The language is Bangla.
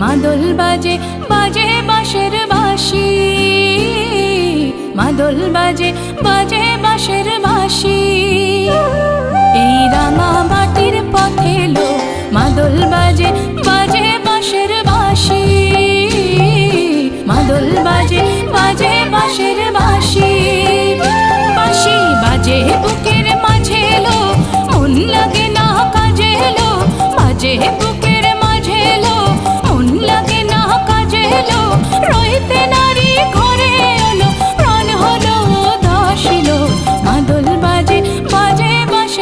মাদল বাজে বাজে বাঁশের বাঁশি বাজে বাজে বাঁশের বাঁশি পথে